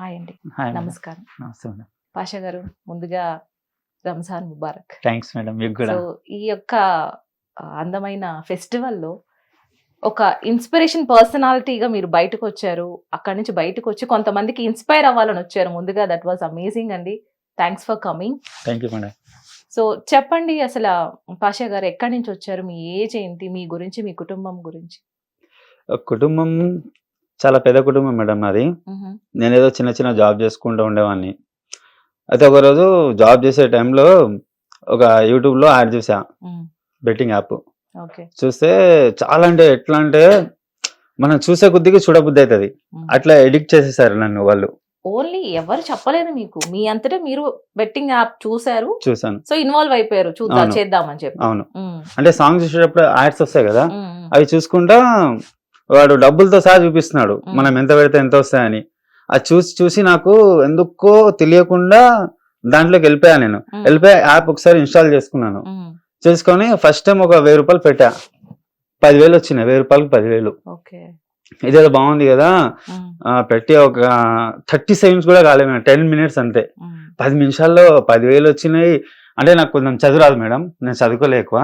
Hi అండి. నమస్కారం. నమస్తే మేడం. పాషా గారు ముందుగా రంజాన్ ముబారక్. థ్యాంక్స్ మేడం మీకు కూడా. సో ఈ యొక్క అందమైన ఫెస్టివల్లో ఒక ఇన్స్పిరేషన్ పర్సనాలిటీగా మీరు బయటకు వచ్చారు అక్కడి నుంచి బయటకు వచ్చి కొంతమందికి ఇన్స్పైర్ అవ్వాలని వచ్చారు ముందుగా. దట్ వాజ్ అమేజింగ్ అండి. Thanks for coming thank you madam. So చెప్పండి అసలు పాషా గారు ఎక్కడి నుంచి వచ్చారు? మీ ఏజ్ ఏంటి? మీ గురించి మీ కుటుంబం గురించి. కుటుంబం చాలా పెద్ద కుటుంబం మేడం నాది. మ్హూ. నేను ఏదో చిన్న చిన్న జాబ్ చేసుకుంటూ ఉండేవాడిని అయితే ఒకరోజు జాబ్ చేసే టైంలో ఒక యూట్యూబ్లో యాడ్ చూసా. Betting app. ఓకే. చూస్తే చాలా అంటే ఎట్లా అంటే మనం చూసే కొద్దిగా చూడబుద్ధి అవుతుంది. అట్లా ఎడిక్ట్ చేసేసారు నన్ను వాళ్ళు. ఓన్లీ ఎవరు చెప్పలేదు మీకు. మీ అంతటా మీరు బెట్టింగ్ యాప్ చూసారు. చూసాను. సో ఇన్వాల్వ్ అయిపోయారు. చూద్దాం. చేద్దామని చెప్పి. అవును. అంటే సాంగ్స్ చూసేటప్పుడు యాడ్స్ వస్తాయి కదా. అవి చూసుకుంటా వాడు డబ్బులతో సహా చూపిస్తున్నాడు. మనం ఎంత పెడితే ఎంత వస్తాయని. అది చూసి చూసి నాకు ఎందుకో తెలియకుండా దాంట్లోకి వెళ్ళిపోయా నేను. వెళ్ళిపోయి యాప్ ఒకసారి ఇన్స్టాల్ చేసుకున్నాను. చేసుకొని ఫస్ట్ టైం ఒక వెయ్యి రూపాయలు పెట్టా. పదివేలు వచ్చినాయి వెయ్యి రూపాయలకు పదివేలు. ఇదేదో బాగుంది కదా. పెట్టి ఒక థర్టీ సెకండ్స్ కూడా కాలేదు టెన్ మినిట్స్ అంతే. పది నిమిషాల్లో పదివేలు వచ్చినాయి. అంటే నాకు కొంచెం చదువు రాదు మేడం. నేను చదువుకోలే ఎక్కువ.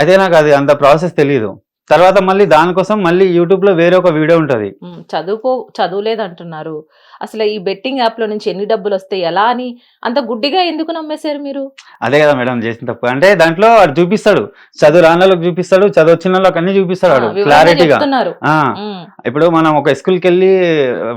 అయితే నాకు అది అంత ప్రాసెస్ తెలియదు తర్వాత మళ్ళీ దానికోసం మళ్ళీ యూట్యూబ్లో వేరే ఒక వీడియో ఉంటది. చదువుకో చదువులేదు అంటున్నారు అసలు ఈ బెట్టింగ్ యాప్లో నుంచి ఎన్ని డబ్బులు వస్తాయి? ఎలా అని? అంత గుడ్డిగా ఎందుకు నమ్మేశారు మీరు? అదే కదా మేడం చేసిన తప్పు. అంటే దాంట్లో వాడు చూపిస్తాడు. చదువు రాని వాళ్ళకి చూపిస్తాడు చదువు వచ్చిన వాళ్ళకి అన్ని చూపిస్తాడు క్లారిటీగా ఇప్పుడు మనం ఒక స్కూల్కి వెళ్ళి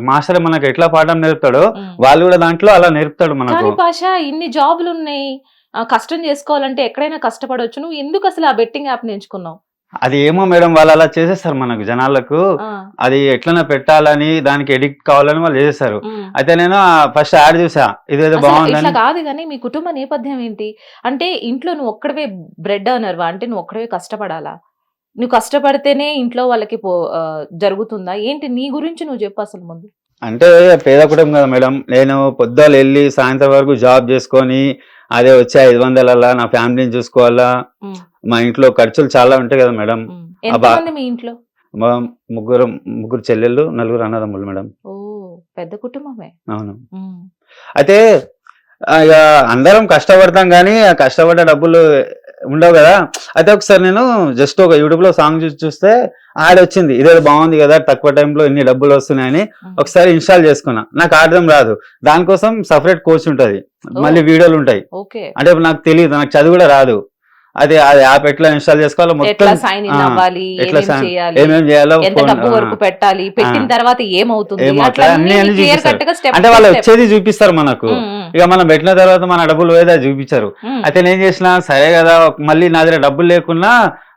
మాస్టర్ మనకు ఎట్లా పాఠం నేర్పుతాడో. వాళ్ళు కూడా దాంట్లో అలా నేర్పుతాడు మనకు. భాష ఇన్ని జాబులు ఉన్నాయి. కష్టం చేసుకోవాలంటే ఎక్కడైనా కష్టపడవచ్చు నువ్వు ఎందుకు అసలు ఆ బెట్టింగ్ యాప్ ఎంచుకున్నావు? అది ఏమో మేడం వాళ్ళు అలా చేసేస్తారు మనకు జనాలకు. అది ఎట్లనే పెట్టాలని దానికి ఎడిక్ట్ కావాలని వాళ్ళు చేసేస్తారు. అయితే నేను ఫస్ట్ యాడ్ చూసా. ఇదేదో బాగుందని. కాదు కానీ మీ కుటుంబ నేపథ్యం ఏంటి? అంటే ఇంట్లో నువ్వు ఒక్కడవే బ్రెడ్ అనర్వా అంటే నువ్వు ఒక్కడవే కష్టపడాలా? నువ్వు కష్టపడితేనే ఇంట్లో వాళ్ళకి జరుగుతుందా? ఏంటి నీ గురించి నువ్వు చెప్పు అసలు ముందు. అంటే పేద కుటుంబం కదా మేడం. నేను పొద్దులు వెళ్ళి సాయంత్రం వరకు జాబ్ చేసుకొని అదే వచ్చే ఐదు వందలలా నా ఫ్యామిలీని చూసుకోవాలా. మా ఇంట్లో ఖర్చులు చాలా ఉంటాయి కదా మేడం. ఎంతమంది మీ ఇంట్లో? మా ముగ్గురు ముగ్గురు చెల్లెళ్ళు నలుగురు అన్నదమ్ములు మేడం. ఓ పెద్ద కుటుంబమే. అవును. అయితే ఇక అందరం కష్టపడతాం కానీ ఆ కష్టపడ్డ డబ్బులు ఉండవు కదా. అయితే ఒకసారి నేను జస్ట్ ఒక యూట్యూబ్లో సాంగ్ చూసి చూస్తే యాడ్ వచ్చింది. ఇదేదో బాగుంది కదా తక్కువ టైంలో ఇన్ని డబ్బులు వస్తున్నాయని. ఒకసారి ఇన్స్టాల్ చేసుకున్నా. నాకు ఆడడం రాదు. దానికోసం సపరేట్ కోచ్ ఉంటది. మళ్ళీ వీడియోలు ఉంటాయి. అంటే నాకు తెలియదు నాకు చదువు కూడా రాదు. అదే అది యాప్ ఎట్లా ఇన్స్టాల్ చేసుకోవాలో మొత్తం సైన్ ఇన్ అవ్వాలి ఎట్లా ఏమేం చేయాలి ఎంత డబ్బు వరకు పెట్టాలి పెట్టిన. తర్వాత ఏమవుతుంది? ఏమో అట్లా అట్లా అన్ని అన్ని క్లియర్ చూపిస్తారు. కట్గా స్టెప్ అంటే వాళ్ళు వచ్చేది చూపిస్తారు మనకు. ఇక మనం పెట్టిన తర్వాత మన డబ్బులు పోయేది చూపించారు. అయితే నేను చేసిన సరే కదా మళ్ళీ నా దగ్గర డబ్బులు లేకున్నా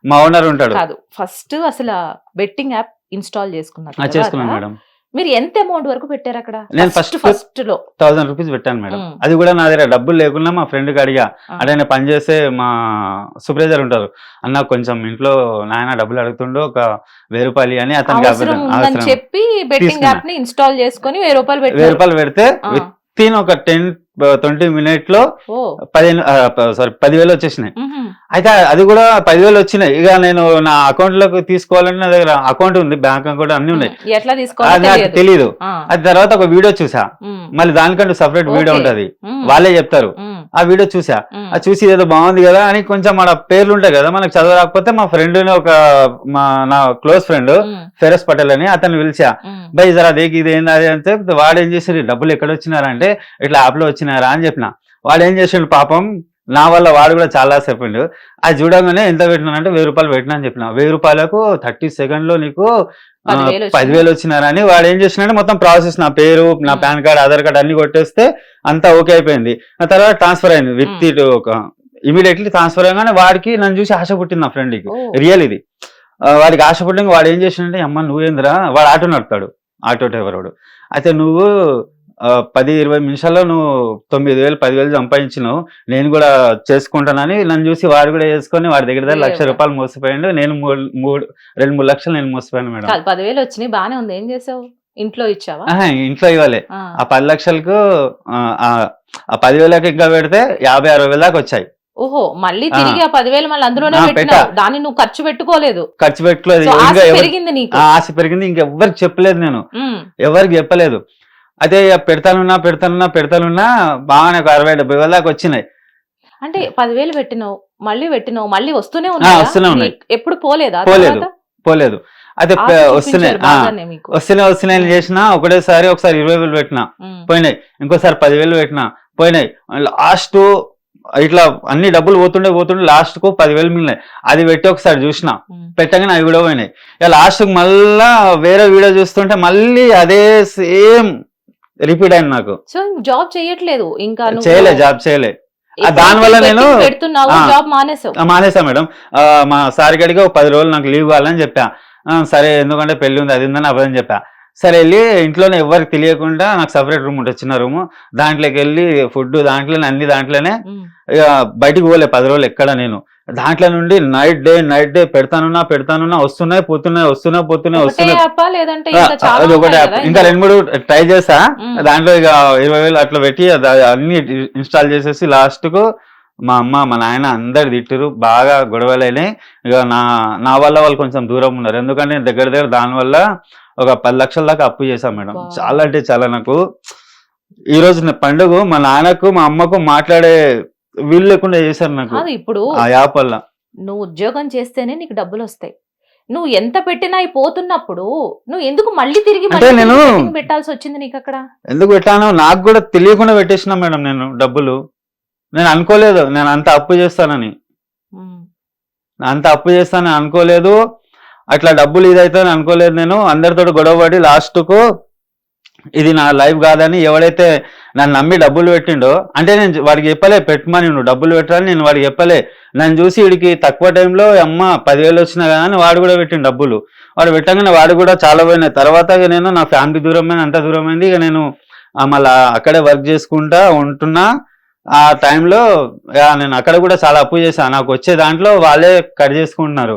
మా ఓనర్ ఉంటాడు. కాదు ఫస్ట్ అసలు బెట్టింగ్ యాప్ ఇన్స్టాల్ చేసుకున్నారు ఆ, చేసుకున్నాను మేడం. మీరు ఎంత అమౌంట్ వరకు పెట్టారు అక్కడ నేను ఫస్ట్ ఫస్ట్లో థౌసండ్ రూపీస్ పెట్టాను మేడం మ్మ్. అది కూడా నా దగ్గర డబ్బులు లేకున్నా మా ఫ్రెండ్కి అడిగా. అంటే నేను పనిచేసే మా సూపర్వైజర్ ఉంటారు అన్న కొంచెం ఇంట్లో నాయన డబ్బులు అడుగుతుండో ఒక వెయ్యి రూపాయలు ఇయ్యి" అని అతనికి. చెప్పి బెట్టింగ్. యాప్ని ఇన్స్టాల్ చేసుకొని వెయ్యి రూపాయలు వెయ్యి రూపాయలు పెడితే. విత్ ఇన్ ఒక టెన్ ట్వంటీ మినిట్లో పదిహేను సారీ పదివేలు వచ్చేసినాయి. అయితే అది కూడా పదివేలు వచ్చినాయి. ఇక నేను నా అకౌంట్లోకి తీసుకోవాలని నా దగ్గర అకౌంట్ ఉంది బ్యాంక్ అకౌంట్ అన్ని ఉన్నాయి. ఎట్లా నాకు తెలియదు. అది తర్వాత ఒక వీడియో చూసా. మళ్ళీ దానికంటూ సపరేట్ వీడియో. ఉంటది. వాళ్ళే చెప్తారు. ఆ వీడియో చూసా. అది చూసి ఏదో బాగుంది కదా అని కొంచెం మన పేర్లు ఉంటాయి కదా మనకు చదువు రాకపోతే మా ఫ్రెండ్ ఒక మా నా క్లోజ్ ఫ్రెండ్ ఫెరస్ పటేల్ అని అతను పిలిచా. బై జరా దేకి ఇది ఏంది అది అంటే వాడు ఏం చేసారు డబ్బులు ఎక్కడ వచ్చినారా అంటే ఇట్లా యాప్లో వచ్చినారా అని చెప్పిన. వాడు ఏం చేసిండు పాపం నా వల్ల వాడు కూడా చాలా చెప్పిండు అది చూడగానే ఎంత పెట్టినానంటే వెయ్యి రూపాయలు పెట్టినా అని చెప్పిన. వెయ్యి రూపాయలకు థర్టీ సెకండ్లో నీకు ఆ, పదివేలు వచ్చినారని వాడు ఏం చేసినాడు మొత్తం ప్రాసెస్ నా పేరు నా. పాన్ కార్డ్ ఆధార్ కార్డ్ అన్ని కొట్టేస్తే అంతా ఓకే అయిపోయింది. ఆ తర్వాత ట్రాన్స్ఫర్ అయింది. విత్. ఇటు ఒక ఇమీడియట్లీ ట్రాన్స్ఫర్ అయ్యగానే వాడికి నన్ను చూసి ఆశ పుట్టింది నా ఫ్రెండ్కి ఓ, రియల్ ఇది. వాడికి ఆశ పుట్టిన వాడు ఏం చేసిండంటే అమ్మ నువ్వేంద్రా? వాడు ఆటో నడుపుతాడు. ఆటో డ్రైవర్ వాడు అయితే నువ్వు పది ఇరవై నిమిషాల్లో నువ్వు తొమ్మిది వేలు పదివేలు సంపాదించినావు. నేను కూడా చేసుకుంటానని నన్ను చూసి వాడు కూడా చేసుకొని వాడి దగ్గర దగ్గర లక్ష. రూపాయలు మోసపోయాడు. నేను మూడు రెండు మూడు లక్షలు నేను మోసపోయాను మేడం. పదివేలు వచ్చినాయి బానే ఉంది. ఏం చేసావు? ఇంట్లో ఇచ్చావా? ఇంట్లో ఇవ్వాలి. ఆ, పది లక్షలకు ఆ, పదివేలకు ఇంకా పెడితే యాభై అరవై వేల దాకా వచ్చాయి. ఓహో మళ్ళీ. తిరిగి ఆ పదివేలు మళ్ళీ అందులోనే. దాన్ని నువ్వు ఖర్చు పెట్టుకోలేదు. ఖర్చు పెట్టుకోలేదు. ఆశ పెరిగింది నీకు. ఆ ఆశ పెరిగింది. ఇంకెవ్వరికి చెప్పలేదు నేను. ఎవరికి చెప్పలేదు. అయితే ఇక పెడతానున్నా పెడతానున్నా పెడతానున్నా బాగానే ఒక అరవై డెబ్బై వేల దాకా వచ్చినాయి అంటే పదివేలు పెట్టినావు మళ్ళీ పెట్టినావు మళ్ళీ వస్తూనే ఉన్నాయా? వస్తూనే ఉన్నాయి. ఎప్పుడు పోలేదా పోలేదు. పోలేదు అయితే వస్తున్నాయి. వస్తున్నాయి వస్తున్నాయి చేసిన ఒకటేసారి ఒకసారి ఇరవై వేలు పెట్టినా. పోయినాయి ఇంకోసారి పదివేలు పెట్టినా పోయినాయి లాస్ట్ ఇట్లా అన్ని డబ్బులు పోతుండే పోతుండే లాస్ట్కు పదివేలు మిగిలినాయి అది పెట్టి ఒకసారి చూసిన. పెట్టగానే అవి కూడా పోయినాయి ఇక లాస్ట్ మళ్ళా వేరే వీడియో చూస్తుంటే మళ్ళీ అదే సేమ్ రిపీట్ అయింది నాకు. సో జాబ్ చేయట్లేదు. ఇంకా చేయలే జాబ్ చేయలే. దానివల్ల ఎప్పుడైతే నేను- మానేసా మేడం. మా సార్ గడికి ఒక పది రోజులు నాకు లీవ్ కావాలని చెప్పా. సరే ఎందుకంటే పెళ్ళి ఉంది అది ఉందని అవ్వదని చెప్పా. సరే వెళ్ళి ఇంట్లోనే ఎవరికి తెలియకుండా నాకు సపరేట్ రూమ్ ఉంటుంది చిన్న రూమ్ దాంట్లోకి వెళ్ళి ఫుడ్ దాంట్లోనే అన్ని దాంట్లోనే బయటికి పోలే పది రోజులు ఎక్కడ నేను. దాంట్లో నుండి నైట్ డే నైట్ డే పెడతానున్నా పెడతానున్నా వస్తున్నాయి పోతున్నాయి వస్తున్నాయి పోతున్నాయి వస్తున్నాయి. అది ఒకటే యాప్. ఇంకా రెండు మూడు ట్రై చేసా. దాంట్లో ఇక ఇరవై వేలు అట్లా పెట్టి అన్ని ఇన్స్టాల్ చేసేసి లాస్ట్కు మా అమ్మ మా నాయన అందరు తిట్టురు బాగా గొడవలైనాయి ఇక నా నా వల్ల వాళ్ళు కొంచెం దూరం ఉన్నారు. ఎందుకంటే దగ్గర దగ్గర దాని వల్ల ఒక పది లక్షల దాకా అప్పు చేశాను మేడం. చాలా అంటే చాలా నాకు. ఈ రోజు పండుగ మా నాన్నకు మా అమ్మకు మాట్లాడే వీలు లేకుండా చేశారు నాకు కాదు ఇప్పుడు ఆ యాప్ వల్ల. నువ్వు ఉద్యోగం చేస్తేనే నీకు డబ్బులు వస్తాయి. నువ్వు ఎంత పెట్టినా పోతున్నప్పుడు నువ్వు ఎందుకు మళ్ళీ తిరిగి అంటే మళ్ళీ నేను- setting పెట్టాల్సి వచ్చింది నీకు అక్కడ? ఎందుకు పెట్టానో నాకు కూడా తెలియకుండా పెట్టేసిన మేడం నేను డబ్బులు. నేను అనుకోలేదు నేను అంత అప్పు చేస్తానని. ఉమ్. అంత అప్పు చేస్తానని అనుకోలేదు. అట్లా డబ్బులు ఇదైతే అనుకోలేదు నేను. అందరితో గొడవపడి లాస్ట్కు ఇది నా లైఫ్ కాదని ఎవడైతే నన్ను నమ్మి డబ్బులు పెట్టిండో అంటే నేను వాడికి చెప్పలే పెట్టమని నువ్వు డబ్బులు పెట్టాలని నేను వాడికి చెప్పలే. నన్ను చూసి వీడికి తక్కువ టైంలో అమ్మ పదివేలు వచ్చినా కదా అని వాడు కూడా పెట్టిండు డబ్బులు. వాడు పెట్టగానే వాడు కూడా చాలా పోయినాయి. తర్వాత నేను నా ఫ్యామిలీ దూరమైన అంత దూరమైంది. ఇక నేను మళ్ళా అక్కడే వర్క్ చేసుకుంటా ఉంటున్నా. ఆ టైంలో నేను అక్కడ కూడా చాలా అప్పు చేశాను నాకు వచ్చే దాంట్లో వాళ్ళే కట్ చేసుకుంటున్నారు.